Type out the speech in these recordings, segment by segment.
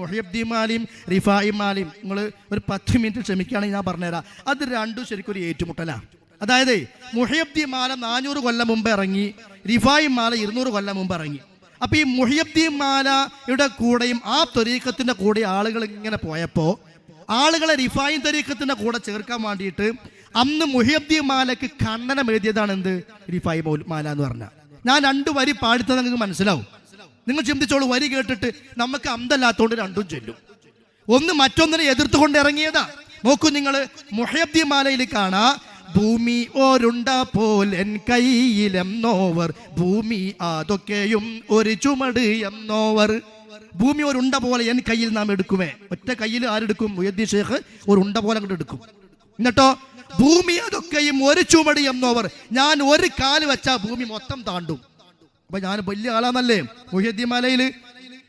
മൊഹിയബ്ദി മാലിയും റിഫായി മാലിയും നിങ്ങൾ ഒരു പത്ത് മിനിറ്റ് ക്ഷമിക്കുകയാണെങ്കിൽ ഞാൻ പറഞ്ഞുതരാം. അത് രണ്ടും ശരിക്കും ഒരു ഏറ്റുമുട്ടലാണ് അതായത് മുഹിയബ്ദി മാല നാനൂറ് കൊല്ലം മുമ്പ് ഇറങ്ങി റിഫായി മാല ഇരുന്നൂറ് കൊല്ലം മുമ്പ് ഇറങ്ങി. അപ്പൊ ഈ മുഹിയബ്ദി മാലയുടെ കൂടെയും ആ ത്വരീക്കത്തിന്റെ കൂടെ ആളുകൾ ഇങ്ങനെ പോയപ്പോ ആളുകളെ റിഫായി തരീക്കത്തിന്റെ കൂടെ ചേർക്കാൻ വേണ്ടിയിട്ട് അന്ന് മുഹിയബ്ദി മാലക്ക് ഖണ്ഡനം എഴുതിയതാണ് എന്ത് റിഫായി മാല എന്ന് പറഞ്ഞാൽ ഞാൻ രണ്ടു വരി പാടിത്തത് നിങ്ങൾക്ക് മനസ്സിലാവും. നിങ്ങൾ ചിന്തിച്ചോളൂ വരി കേട്ടിട്ട് നമുക്ക് അന്തല്ലാത്തോണ്ട് രണ്ടും ചൊല്ലും. ഒന്ന് മറ്റൊന്നിനെ എതിർത്തുകൊണ്ട് ഇറങ്ങിയതാ. നോക്കൂ നിങ്ങൾ മുഹബ്ദി മാലയിൽ കാണാ ഭൂമി ഓരുണ്ട പോൽ എൻ കയ്യിലെന്നോവർ ഭൂമി അതൊക്കെയും ഒരു ചുമട് എന്നോവർ. ഭൂമി ഒരുണ്ട പോലെ എൻ കയ്യിൽ നാം എടുക്കുമേ. ഒറ്റ കയ്യിൽ ആരെടുക്കും മുയദ്ദി ഷേഖ് ഒരു ഉണ്ട പോലെ അങ്ങോട്ട് എടുക്കും. എന്നിട്ടോ ഭൂമി അതൊക്കെയും ഒരു ചുമട് എന്നോവർ. ഞാൻ ഒരു കാൽ വെച്ചാ ഭൂമി മൊത്തം താണ്ടും. അപ്പൊ ഞാൻ വലിയ ആളാന്നല്ലേ? മുഹ്യദ്ദീൻ മലയിൽ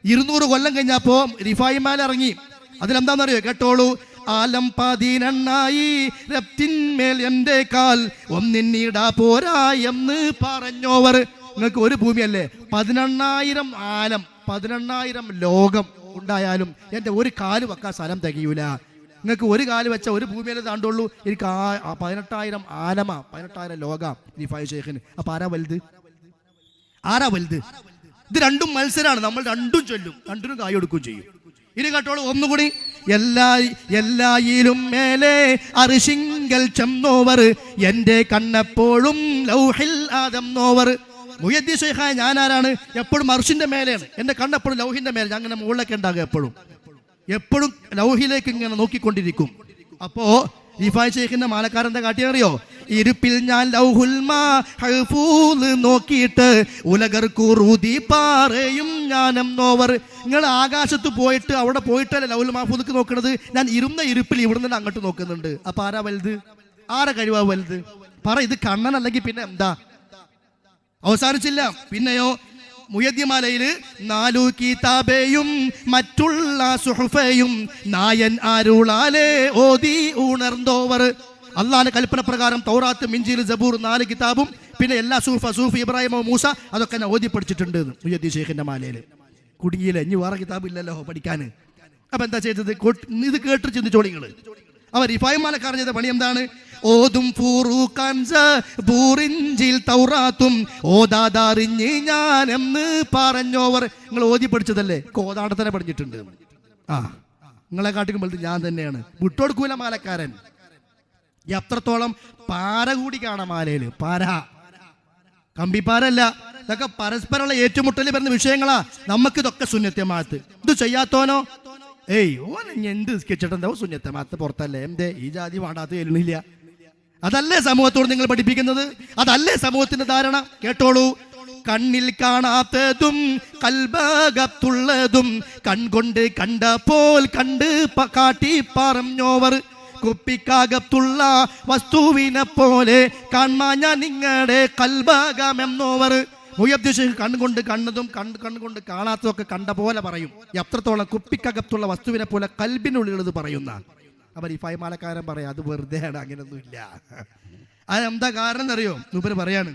ഇരുന്നൂറ് കൊല്ലം കഴിഞ്ഞപ്പോ റിഫായി മാല ഇറങ്ങി. അതിലെന്താണെന്നറിയോ കേട്ടോളൂ. ആലം പതിനെണ്ണായി രപ്തിന്മേൽ എന്റെ കാൽ. ഒന്നിന്നിടാ പോരാ എന്ന് പറഞ്ഞോവർ. നിങ്ങൾക്ക് ഒരു ഭൂമിയല്ലേ? പതിനെണ്ണായിരം ആലം പതിനെണ്ണായിരം ലോകം ഉണ്ടായാലും എന്റെ ഒരു കാൽ വെക്കാൻ സ്ഥലം തികയൂല. നിങ്ങൾക്ക് ഒരു കാൽ വെച്ച ഒരു ഭൂമിയിലെ താണ്ടുള്ളൂ. എനിക്ക് ആ പതിനെട്ടായിരം ആലമാ പതിനെട്ടായിരം ലോക റിഫായി ഷേഖിന് അപ്പൊ ആരാ വലുത്? ആരാ വലുത്? ഇത് രണ്ടും മത്സരമാണ് നമ്മൾ രണ്ടും ചൊല്ലും. രണ്ടിനും കായ് കൊടുക്കുകയും ചെയ്യും. ഇനി കേട്ടോളൂ ഒന്നുകൂടി. എല്ലാ എല്ലായിലും മേലെ അറിശിങ്കൽ ചെന്നോവർ എന്റെ കണ്ണെപ്പോഴും ലൗഹിൽ ആദം നോവർ മുയദ്ദി ഷെയ്ഖായ ഞാൻ ആരാണ്? എപ്പോഴും അർഷിന്റെ മേലെയാണ്. എന്റെ കണ്ണെപ്പോഴും ലൗഹിന്റെ മേലെ. അങ്ങനെ മുകളിലൊക്കെ ഉണ്ടാകും എപ്പോഴും. എപ്പോഴും ലൗഹിലേക്ക് ഇങ്ങനെ നോക്കിക്കൊണ്ടിരിക്കും. അപ്പോ റിഫായ് ഷെയ്ഖിന്റെ മാലക്കാരന്റെ കാട്ടിയറിയോ ഇരുപ്പിൽ ഞാൻ നോക്കിയിട്ട് ഉലകർക്കുറുതി പാറയും ഞാനം നോവർ. നിങ്ങൾ ആകാശത്ത് പോയിട്ട് അവിടെ പോയിട്ടല്ലേ ലൗഹുൽ മാഹൂദക്ക് നോക്കണത്? ഞാൻ ഇരുന്ന ഇരുപ്പിൽ ഇവിടെ നിന്ന് അങ്ങോട്ട് നോക്കുന്നുണ്ട്. അപ്പൊ ആരാ വലുത്? ആരാ കഴിവാ വലുത്? പറ ഇത് കണ്ണനല്ലെങ്കിൽ പിന്നെ എന്താ? അവസാനിച്ചില്ല. പിന്നെയോ? മുയദ്യമാലയിൽ നാലു കിതാബേയും മറ്റുള്ള സുഹഫയും നായൻ ആരുളാലേ ഓതി ഉണർന്നോവർ. അള്ളാന്റെ കൽപ്പന പ്രകാരം തൗറാത്ത് മിഞ്ചിൽ ജബൂർ നാല് കിതാബും പിന്നെ എല്ലാ സൂഫ സൂഫ് ഇബ്രാഹിം മൂസ അതൊക്കെ ഞാൻ ഓതി പഠിച്ചിട്ടുണ്ട് മുയദ്ദി ഷെയ്ഖിന്റെ മാലയിൽ കുടുങ്ങിയില്ല ഇനി വേറെ കിതാബ് ഇല്ലല്ലോ പഠിക്കാൻ. അപ്പൊ എന്താ ചെയ്തത്? ഇത് കേട്ട് ചിന്തിച്ചോളിങ്ങൾ അവർ റിഫായ് മാലക്കാരൻ ചെയ്ത പണി എന്താണ്? ഓതും ബൂറിഞ്ചിൽ തൗറാത്തും. ഓതാതറിഞ്ഞ് ഞാൻ എന്ന് പറഞ്ഞോവർ. നിങ്ങൾ ഓതി പഠിച്ചതല്ലേ? കോതാടത്തനെ പഠിച്ചിട്ടുണ്ട്. ആ നിങ്ങളെ കാട്ടിക്കും വലുത് ഞാൻ തന്നെയാണ്. വിട്ടൊടുക്കൂല മാലക്കാരൻ. എത്രത്തോളം പാര കൂടി കാണാം മാലയിൽ. പാര. കമ്പിപ്പാരല്ല. ഇതൊക്കെ പരസ്പരമുള്ള ഏറ്റുമുട്ടലിൽ വരുന്ന വിഷയങ്ങളാ. നമുക്കിതൊക്കെ ശൂന്യത്യമാത്ത് ഇത് ചെയ്യാത്തോനോ? ഏയ് ഓൻ എന്ത് സ്കെച്ചിട്ടുണ്ടാവും ശൂന്യത്യമാത്ത് പുറത്തല്ലേ? എന്തേ ഈ ജാതി വാടാത്ത എഴുന്നില്ല. അതല്ലേ സമൂഹത്തോട് നിങ്ങൾ പഠിപ്പിക്കുന്നത്? അതല്ലേ സമൂഹത്തിന്റെ ധാരണ? കേട്ടോളൂ. കണ്ണിൽ കാണാത്തതും കൽഭാഗത്തുള്ളതും കൺകൊണ്ട് കണ്ട പോൽ കണ്ട് കാട്ടി പറഞ്ഞോവർ. കുപ്പിക്കാകത്തുള്ള വസ്തുവിനെ പോലെ കാൺമാഞ്ഞ നിങ്ങളുടെ കൽബാകാമെന്നോവർ മുയബ്ദിഷ് കണ്ണുകൊണ്ട് കണ്ണതും കണ്ട് കണ്ണുകൊണ്ട് കാണാത്തതൊക്കെ കണ്ട പോലെ പറയും. എത്രത്തോളം കുപ്പിക്കകത്തുള്ള വസ്തുവിനെ പോലെ കൽബിനുള്ളിലുള്ളത് പറയുന്ന അവർ ഈ ഫൈമാലക്കാരൻ പറയാം അത് വെറുതെയാണ് അങ്ങനെയൊന്നുമില്ല. അതെന്താ കാരണം എന്നറിയോ മൂപ്പര് പറയാണ്.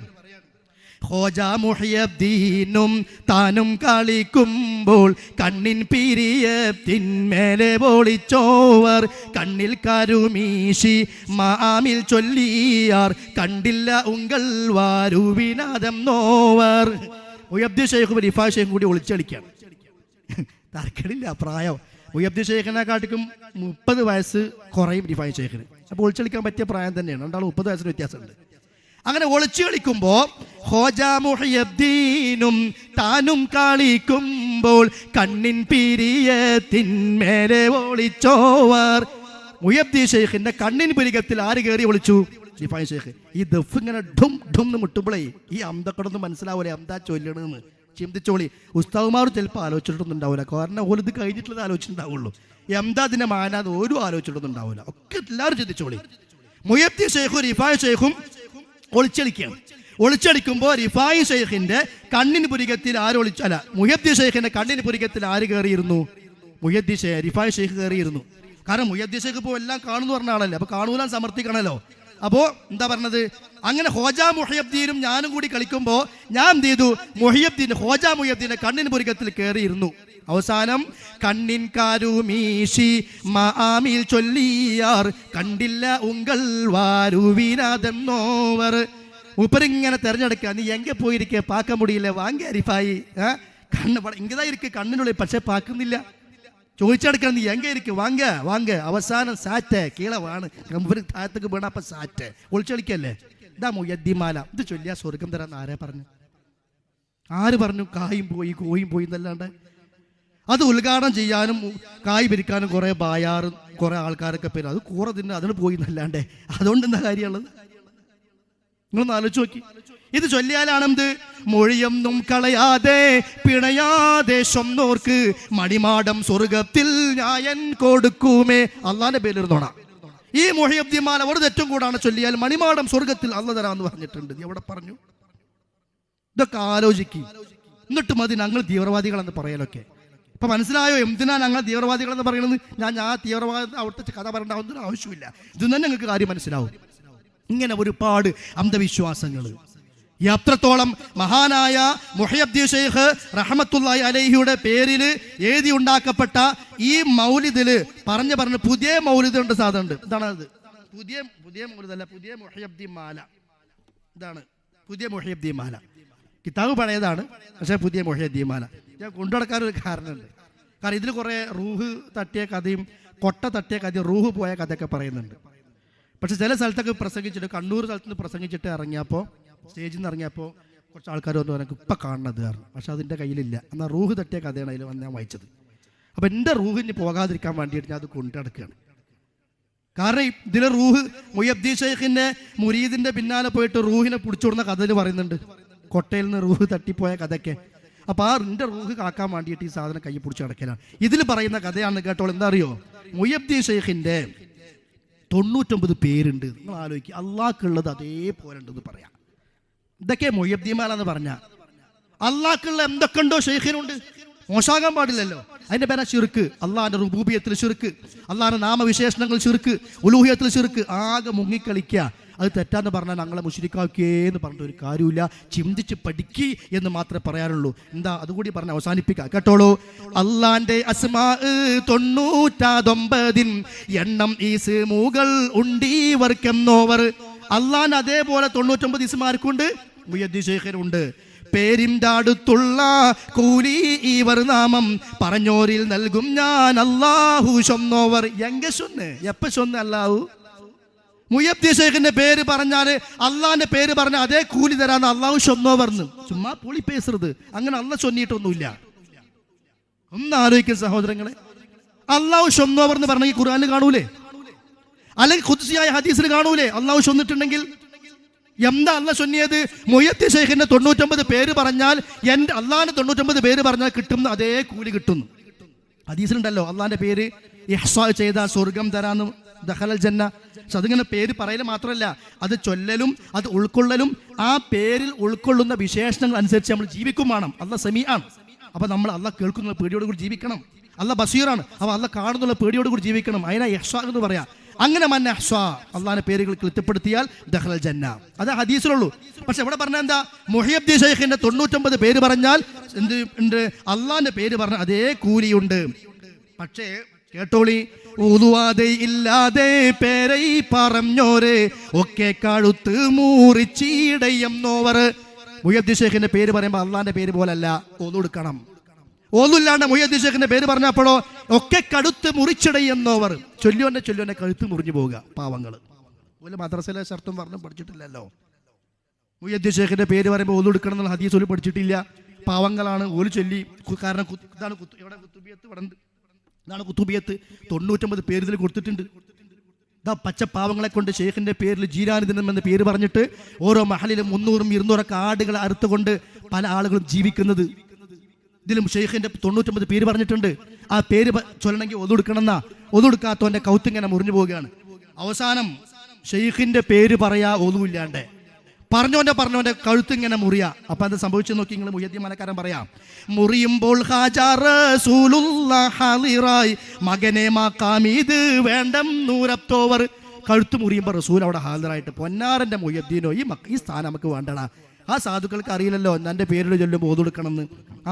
ഹോജ മുഹിയബ്ദീനും താനും കളിക്കുമ്പോൾ കണ്ണിൻ പിരിയത്തിന്മേലെ പൊളിച്ചോവർ കണ്ണിൽ കരുമീശി മാമിൽ ചൊല്ലിയാർ കണ്ടില്ല ഉങ്കൾ വാരുവിനാദം നോവർ. മുയബ്ദി ഷെയ്ഖും റിഫാ ഷെയ്ഖും കൂടി ഒളിച്ചളിക്കാണ് തർക്കടില്ല പ്രായം. മുയബ്ദി ഷെയ്ഖിനെ കാട്ടിക്കും മുപ്പത് വയസ്സ് കുറയും റിഫായ് ഷെയ്ഖിന്. അപ്പോൾ ഒളിച്ചളിക്കാൻ പറ്റിയ പ്രായം തന്നെയാണ്. രണ്ടാളും മുപ്പത് വയസ്സിന് വ്യത്യാസമുണ്ട്. അങ്ങനെ ഒളിച്ചു കളിക്കുമ്പോ ഹോജാമുഹയദ്ദീനും താനും കളിക്കുമ്പോൾ കണ്ണിൻ പിരിയത്തിന്മേലെ ഒളിച്ചോവർ. മുയബ്ദി ഷെയ്ഖിന്റെ കണ്ണിൻ പിരികത്തിൽ ആര് കയറി ഒളിച്ചു? ഷെയ്ഖ് ഈ ദഫ് ഇങ്ങനെ ഡും ഡും എന്ന് ഈ അന്തക്കടൊന്നും മനസ്സിലാവൂലേ അന്താ ചൊല്ലണെന്ന് ചിന്തിച്ചോളി. ഉസ്താവുമാർ ചിലപ്പോൾ ആലോചിച്ചിട്ടൊന്നുണ്ടാവില്ല കാരണം ഓലിത് കഴിഞ്ഞിട്ടുള്ളത് ആലോചിച്ചിട്ടുണ്ടാവുള്ളൂ. എന്താ അതിന്റെ മാനാത് ഒരു ആലോചിച്ചിട്ടൊന്നും ഉണ്ടാവില്ല ഒക്കെ എല്ലാവരും ചിന്തിച്ചോളി. മുയബ്ദി ഷെയ്ഖും ഇഫായ ഷെയ്ഖും ഒളിച്ചടിക്കുകയാണ് ഒളിച്ചടിക്കുമ്പോൾ റിഫായി ഷെയ്ഖിന്റെ കണ്ണിന് പുരികത്തിൽ ആര് ഒളിച്ചു അല്ല മുഹദ്ദി ഷെയ്ഖിന്റെ കണ്ണിന് പുരികത്തിൽ ആര് കയറിയിരുന്നു? മുഹദ്ദി ഷെയ്ഖ് റിഫായി ഷെയ്ഖ് കയറിയിരുന്നു. കാരണം മുഹദ്ദി ഷെയ്ഖ് ഇപ്പോൾ എല്ലാം കാണുന്നു പറഞ്ഞ ആളല്ലേ അപ്പൊ കാണൂലാൻ സമർത്ഥിക്കണല്ലോ. അപ്പോ എന്താ പറഞ്ഞത്? അങ്ങനെ ഹോജ മുഹയബ്ദീനും ഞാനും കൂടി കളിക്കുമ്പോൾ ഞാൻ എന്ത് ചെയ്തു? മുഹയബ്ദീൻ ഹോജ മുഹയബ്ദീന്റെ കണ്ണിന് പുരികത്തിൽ കയറിയിരുന്നു. അവസാനം കണ്ണിൻ കാരുമീശി മാമിൽ ചൊല്ലിയാർ കണ്ടില്ല ഉങ്കൾ വാരുവിനാതെന്നോവർ. ഉപ്പരിങ്ങനെ തെരഞ്ഞെടുക്കുക നീ എങ്ക പോയിരിക്കെ പാക്ക മുടിയില്ല വാങ്ങി അരിഫായി. കണ്ണ് ഇങ്ങനെ ഇരിക്കുക ഇരിക്ക് കണ്ണിനുള്ളിൽ പക്ഷെ പാക്കുന്നില്ല. ചോദിച്ചെടുക്കണം നീ എങ്ക ഇരിക്കും വാങ്ങ വാങ്ങ അവസാനം സാറ്റ് കീളവാണ്. താഴത്തേക്ക് വീണ അപ്പൊ സാറ്റ്. ഒളിച്ചടിക്കല്ലേ ഇതാ മുയദ്ദിമാല. ഇത് ചൊല്ലിയാ സ്വർഗം തരാന്ന് ആരാ പറഞ്ഞു? ആര് പറഞ്ഞു? കായും പോയി കോയും പോയി എന്നല്ലാണ്ട്. അത് ഉദ്ഘാടനം ചെയ്യാനും കായ് പിരിക്കാനും കുറേ ബായാറും കുറേ ആൾക്കാരൊക്കെ പേര്. അത് കൂറ തിന്നെ അതിന് പോയി എന്നല്ലാണ്ടേ. അതുകൊണ്ട് എന്താ കാര്യമുള്ളത്? നിങ്ങളൊന്ന് ആലോചിച്ച് നോക്കി. ഇത് ചൊല്ലിയാലാണെന്ത്? മൊഴിയൊന്നും കളയാതെ പിണയാതെ സ്വന്തോർക്ക് മണിമാടം സ്വർഗത്തിൽ ഞായൻ കൊടുക്കൂമേ. അള്ളാന്റെ പേരിരുന്നോണ ഈ മൊഴിയബ്ദിമാല ഒരു തെറ്റും കൂടാണ് ചൊല്ലിയാൽ മണിമാടം സ്വർഗത്തിൽ അള്ള തരാന്ന് പറഞ്ഞിട്ടുണ്ട്. എവിടെ പറഞ്ഞു? ഇതൊക്കെ ആലോചിക്കും. എന്നിട്ട് മതി ഞങ്ങൾ തീവ്രവാദികളെന്ന് പറയലൊക്കെ. ഇപ്പൊ മനസ്സിലായോ? എന്തിനാണ് ഞങ്ങൾ തീവ്രവാദികളെന്ന് പറയുന്നത്? ഞാൻ ഞാൻ തീവ്രവാദ അവിടുത്തെ കഥ പറയേണ്ട ഒന്നും ആവശ്യമില്ല. ഇത് തന്നെ നിങ്ങൾക്ക് കാര്യം മനസ്സിലാവും. ഇങ്ങനെ ഒരുപാട് അന്ധവിശ്വാസങ്ങൾ ഈ അത്രത്തോളം മഹാനായ മുഹയബ്ദി ഷെയ്ഖ് റഹമത്തുല്ലായി അലഹിയുടെ പേരിൽ എഴുതി ഉണ്ടാക്കപ്പെട്ട ഈ മൗലിദിൽ പറഞ്ഞു പറഞ്ഞ് പുതിയ മൗലിദ് ഉണ്ട് എന്താണ് ഇതാണ് അത്? പുതിയ പുതിയ മൗലിദല്ല പുതിയ മുഹയബ്ദി മാല. ഇതാണ്. പുതിയ മൊഹയബ്ദി മാല. കിതാബ് പഴയതാണ് പക്ഷേ പുതിയ മൊഴിയ ദീമാല ഞാൻ കൊണ്ടുനടക്കാൻ ഒരു കാരണമുണ്ട്. കാരണം ഇതിൽ കുറേ റൂഹ് തട്ടിയ കഥയും കൊട്ട തട്ടിയ കഥയും റൂഹ് പോയ കഥയൊക്കെ പറയുന്നുണ്ട്. പക്ഷെ ചില സ്ഥലത്തൊക്കെ പ്രസംഗിച്ചിട്ട് കണ്ണൂർ സ്ഥലത്ത് നിന്ന് പ്രസംഗിച്ചിട്ട് ഇറങ്ങിയപ്പോൾ സ്റ്റേജിൽ നിന്ന് ഇറങ്ങിയപ്പോൾ കുറച്ച് ആൾക്കാർ വന്നു എനിക്ക് ഇപ്പം കാണണത് കാരണം പക്ഷെ അതിന്റെ കയ്യിലില്ല. എന്നാൽ റൂഹ് തട്ടിയ കഥയാണ് അതിൽ വന്ന് ഞാൻ വായിച്ചത്. അപ്പം എന്റെ റൂഹിന് പോകാതിരിക്കാൻ വേണ്ടിയിട്ട് ഞാൻ അത് കൊണ്ടുനടക്കുകയാണ്. കാരണം ഇതിലെ റൂഹ് മൊയ്യബ്ദീ ഷെയ്ഖിന്റെ മുരീദിന്റെ പിന്നാലെ പോയിട്ട് റൂഹിനെ പിടിച്ചോടുന്ന കഥയിൽ പറയുന്നുണ്ട്. കൊട്ടയിൽ നിന്ന് റൂഹ് തട്ടിപ്പോയ കഥയൊക്കെ. അപ്പൊ ആ എന്റെ റൂഹ് കാക്കാൻ വേണ്ടിയിട്ട് ഈ സാധനം കൈ പിടിച്ച് കിടക്കലാണ്. ഇതിൽ പറയുന്ന കഥയാണ് കേട്ടോൾ എന്താ അറിയോ? മുയബ്ദി ഷെയ്ഖിന്റെ തൊണ്ണൂറ്റൊമ്പത് പേരുണ്ട്. നിങ്ങൾ ആലോചിക്കുക അള്ളാഹ്ക്കുള്ളത് അതേപോലെ ഉണ്ടെന്ന് പറയാം. ഇതൊക്കെ മൊയ്യബ്ദിമാല എന്ന് പറഞ്ഞ. അള്ളാഹ്ക്കുള്ള എന്തൊക്കെ ഉണ്ടോ ഷെയ്ഖിനുണ്ട്? മോശാകാൻ പാടില്ലല്ലോ. അതിന്റെ പേരാ ചുരുക്ക് അള്ളാഹിന്റെ റുബൂബിയത്തിൽ ചുരുക്ക് അള്ളാഹിന്റെ നാമവിശേഷണങ്ങൾ ചുരുക്ക് ഉലൂഹിയത്തിൽ ചുരുക്ക് ആകെ മുങ്ങിക്കളിക്കുക അത് തെറ്റാന്ന് പറഞ്ഞാൽ ഞങ്ങളെ മുശ്രിക്കാക്കേ പറഞ്ഞിട്ട് ഒരു കാര്യമില്ല. ചിന്തിച്ച് പഠിക്കി എന്ന് മാത്രമേ പറയാനുള്ളൂ. എന്താ? അതുകൂടി പറഞ്ഞ് അവസാനിപ്പിക്കാം. കേട്ടോളൂ. അള്ളാന്റെ അസ്മാ തൊണ്ണൂറ്റാതൊമ്പതിൻ എണ്ണം ഈസ് മൂകൾ ഉണ്ടീവർക്കെന്നോവർ. അള്ളാൻ അതേപോലെ തൊണ്ണൂറ്റൊമ്പത് ഇസ്മാർക്കുണ്ട് ശേഖരുണ്ട്. പേരിന്റെ അടുത്തുള്ള കൂലി ഇവർ നാമം പറഞ്ഞോരിൽ നൽകും ഞാൻ അല്ലാഹു ചൊന്നോവർ. എങ്ക ചൊന്ന്? എപ്പ ചൊന്ന് അല്ലാഹു? മുയബ്ദി ഷേഖിന്റെ പേര് പറഞ്ഞാൽ അള്ളാന്റെ പേര് പറഞ്ഞാൽ അതേ കൂലി തരാന്ന് അള്ളാഹു ചൊന്നോ പറഞ്ഞു. ചുമ്മാ പൊളി പേസരുത്. അങ്ങനെ അള്ള ചൊന്നിട്ടൊന്നുമില്ല ഒന്ന് ആലോചിക്കും സഹോദരങ്ങളെ. അള്ളാഹു ചൊന്നോ പറഞ്ഞു പറഞ്ഞ ഈ ഖുർആനിൽ കാണൂലേ? അല്ലെങ്കിൽ ഖുദ്സിയായ ഹദീസിൽ കാണൂലേ? അള്ളാഹു ചൊന്നിട്ടുണ്ടെങ്കിൽ. എന്താ അല്ല ചൊന്നിയത്? മൊയ്യത്തി ഷെയ്ഖിന്റെ തൊണ്ണൂറ്റൊമ്പത് പേര് പറഞ്ഞാൽ എന്റെ അള്ളാഹിന്റെ തൊണ്ണൂറ്റൊമ്പത് പേര് പറഞ്ഞാൽ കിട്ടുന്ന അതേ കൂലി കിട്ടുന്നു. ഹദീസിലുണ്ടല്ലോ അള്ളാഹിന്റെ പേര് ഇഹ്സാ ചെയ്ത സ്വർഗം തരാന്ന് ദഹലൽ ജന്ന. പക്ഷെ അതിങ്ങനെ പേര് പറയൽ മാത്രമല്ല അത് ചൊല്ലലും അത് ഉൾക്കൊള്ളലും ആ പേരിൽ ഉൾക്കൊള്ളുന്ന വിശേഷണങ്ങൾ അനുസരിച്ച് നമ്മൾ ജീവിക്കും വേണം. അല്ല സെമി ആണ് അപ്പൊ നമ്മൾ അല്ല കേൾക്കുന്ന പേടിയോട് കൂടി ജീവിക്കണം. അല്ല ബസീറാണ്. അപ്പൊ അല്ല കാണുന്നുള്ള പേടിയോട് കൂടി ജീവിക്കണം. അതിനാ യഹ്ഷ എന്ന് പറയാം. അങ്ങനെ മന്ന ഹ്വാ അള്ളാഹിന്റെ പേരുകൾ കൃത്യപ്പെടുത്തിയാൽ ദഹ്ലൽ ജന്ന. അത് ഹദീസിലുള്ളൂ. പക്ഷെ ഇവിടെ പറഞ്ഞ എന്താ? മുഹിയബ്ദി ഷെയ്ഖിന്റെ തൊണ്ണൂറ്റൊമ്പത് പേര് പറഞ്ഞാൽ എന്ത്? ഉണ്ട്? അള്ളാഹിന്റെ പേര് പറഞ്ഞ അതേ കൂലിയുണ്ട്. പക്ഷേ കേട്ടോളി. ഊതുവാതെ ഇല്ലാതെ പേരൈ പറഞ്ഞോരെ. ഒക്കെ കഴുത്ത് മൂറിച്ചീടയെന്നോവർ മുയ്യദ്ദി ഷേഖിന്റെ പേര് പറയുമ്പോൾ അള്ളാന്റെ പേര് പോലല്ല. ഒതുടുക്കണം ഒന്നുമില്ലാണ്ട് മുയ്യദ്ദി ഷേഖിന്റെ പേര് പറഞ്ഞപ്പോഴോ ഒക്കെ കടുത്ത് മുറിച്ചിടയെന്നോവർ ചൊല്ലുവന്റെ ചൊല്ലുവന്റെ കഴുത്ത് മുറിഞ്ഞു പോവുക പാവങ്ങൾ. ഒരു മദ്രസയിലെ ശർത്തും പറഞ്ഞു പഠിച്ചിട്ടില്ലല്ലോ. മുയ്യദ്ദി ഷേഖിന്റെ പേര് പറയുമ്പോൾ ഒതുടുക്കണം എന്നുള്ള ഹദീസ് ഒരു പഠിച്ചിട്ടില്ല. പാവങ്ങളാണ്. ഒരു ചൊല്ലി. കാരണം ഇതാണ് കുത്ത്- എവിടെ? കുത്തുബിയത്ത് ഇവിടെ ഇതാണ് കുത്തുബിയത്ത്. തൊണ്ണൂറ്റൊമ്പത് പേര് ഇതിൽ കൊടുത്തിട്ടുണ്ട്. ഇതാ പച്ചപ്പാവങ്ങളെ കൊണ്ട് ഷെയ്ഖിന്റെ പേരിൽ ജീരാനിദിനം എന്ന പേര് പറഞ്ഞിട്ട് ഓരോ മഹലിലും മുന്നൂറും ഇരുന്നൂറൊക്കെ ആടുകളെ അറുത്തുകൊണ്ട് പല ആളുകളും ജീവിക്കുന്നത്. ഇതിലും ഷെയ്ഖിന്റെ തൊണ്ണൂറ്റൊമ്പത് പേര് പറഞ്ഞിട്ടുണ്ട്. ആ പേര് ചൊല്ലണമെങ്കിൽ ഒതുടുക്കണമെന്നാ. ഒതുടുക്കാത്തവന്റെ കൗത്തിങ്ങനെ മുറിഞ്ഞു പോവുകയാണ്. അവസാനം ഷെയ്ഖിന്റെ പേര് പറയാ ഒതുവില്ലാണ്ട്. പറഞ്ഞോന്റെ പറഞ്ഞോന്റെ കഴുത്തിങ്ങനെ മുറിയ. അപ്പൊ അത് സംഭവിച്ചു നോക്കി നിങ്ങൾ മുയ്യദ്ദീൻ മലക്കാരൻ പറയാം. മുറിയുമ്പോൾ ഹാജാ റസൂലുള്ളാഹ് ഹാളിറായി മകനെ മാക്കാമീത് വേണ്ടം നൂരത്തോവർ. കഴുത്ത് മുറിയുമ്പോൾ റസൂൽ അവിടെ ഹാജറായിട്ട് പൊന്നാരന്റെ മുയ്യദ്ദീനോ ഈ മക്ക ഈ സ്ഥാനം നമുക്ക് വേണ്ടടാ. ആ സാധുക്കൾക്ക് അറിയില്ലല്ലോ എന്റെ പേരിൽ ചൊല്ലുമ്പോൾ ഓതുകൊടുക്കണമെന്ന്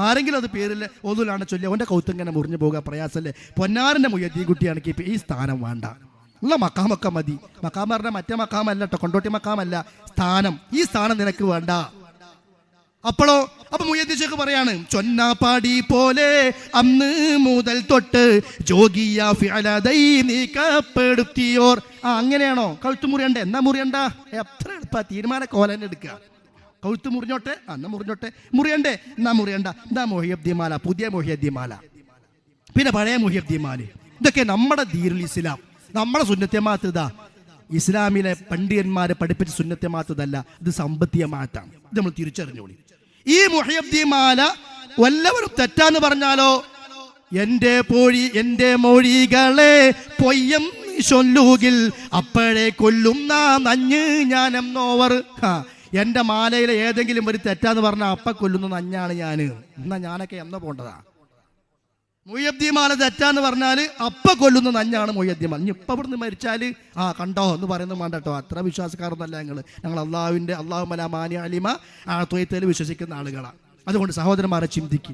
ആരെങ്കിലും അത് പേരിൽ ഓതുലാണ് ചൊല്ലി അവന്റെ കൗത്തിങ്ങനെ മുറിഞ്ഞു പോകുക പ്രയാസമല്ലേ പൊന്നാറിന്റെ മുയ്യത്തി കുട്ടിയാണെങ്കിൽ ഈ സ്ഥാനം വേണ്ട. ഉള്ള മക്കാമൊക്കെ മതി. മക്കാം പറഞ്ഞ മറ്റേ മക്കാമല്ല കേട്ടോ കൊണ്ടോട്ടി മക്കാമല്ല. സ്ഥാനം. ഈ സ്ഥാനം നിനക്ക് വേണ്ട. അപ്പോഴോ അപ്പൊ മുയ്യദ്ദീഷക്ക് പറയാണ് ചൊന്നാപ്പാടി പോലെ അന്ന് മുതൽ തൊട്ട് ജോഗിയ നീക്കപ്പെടുത്തിയോർ. ആ അങ്ങനെയാണോ? കഴുത്ത് മുറിയണ്ട? എന്നാ മുറിയണ്ട? എത്ര എളുപ്പ തീരുമാന കോലൻ എടുക്കുക. കഴുത്ത് മുറിഞ്ഞോട്ടെ? അന്ന എന്നാ മുറിഞ്ഞോട്ടെ? മുറിയണ്ടേ? എന്നാ മുറിയണ്ട? എന്താ മൊഹിയബ്ദിമാല പുതിയ മൊഹിയബ്ദിമാല പിന്നെ പഴയ മൊഹിയബ്ദിമാല ഇതൊക്കെ നമ്മുടെ ദീരുൽ ഇസ്ലാം. നമ്മുടെ സുന്നത്തെ മാത്രത ഇസ്ലാമിലെ പണ്ഡിതന്മാരെ പഠിപ്പിച്ച സുന്നത്തെ മാത്രതല്ല ഇത് സമ്പത്തിയ മാറ്റാണ് ഇത് നമ്മൾ തിരിച്ചറിഞ്ഞോളി. ഈ മുഹിയബ്ദിമാല വല്ലവരും തെറ്റാന്ന് പറഞ്ഞാലോ? എന്റെ പോഴി എന്റെ മൊഴികളെ പൊയ്യം ചൊല്ലുകിൽ അപ്പോഴേ കൊല്ലും നഞ്ഞ് ഞാൻ എന്നോവർ എന്റെ മാലയിലെ ഏതെങ്കിലും ഒരു തെറ്റാന്ന് പറഞ്ഞാൽ അപ്പ കൊല്ലുന്ന നഞ്ഞാണ് ഞാൻ എന്നാ ഞാനൊക്കെ എന്ന പോണ്ടതാ? മൊയ്യബ്ദിമാല തെറ്റാന്ന് പറഞ്ഞാൽ അപ്പ കൊല്ലുന്ന നഞ്ഞാണ് മൊയ്യബ്ദിമാല ഇനി ഇപ്പം ഇവിടുന്ന് മരിച്ചാൽ ആ കണ്ടോ എന്ന് പറയുന്നത് വേണ്ട കേട്ടോ അത്ര വിശ്വാസക്കാരൊന്നല്ല ഞങ്ങൾ ഞങ്ങൾ അള്ളാഹുവിന്റെ അള്ളാഹു മല മാനി അലിമ ആ തൊയ്ത്തേൽ വിശ്വസിക്കുന്ന ആളുകളാണ് അതുകൊണ്ട് സഹോദരന്മാരെ ചിന്തിക്കും.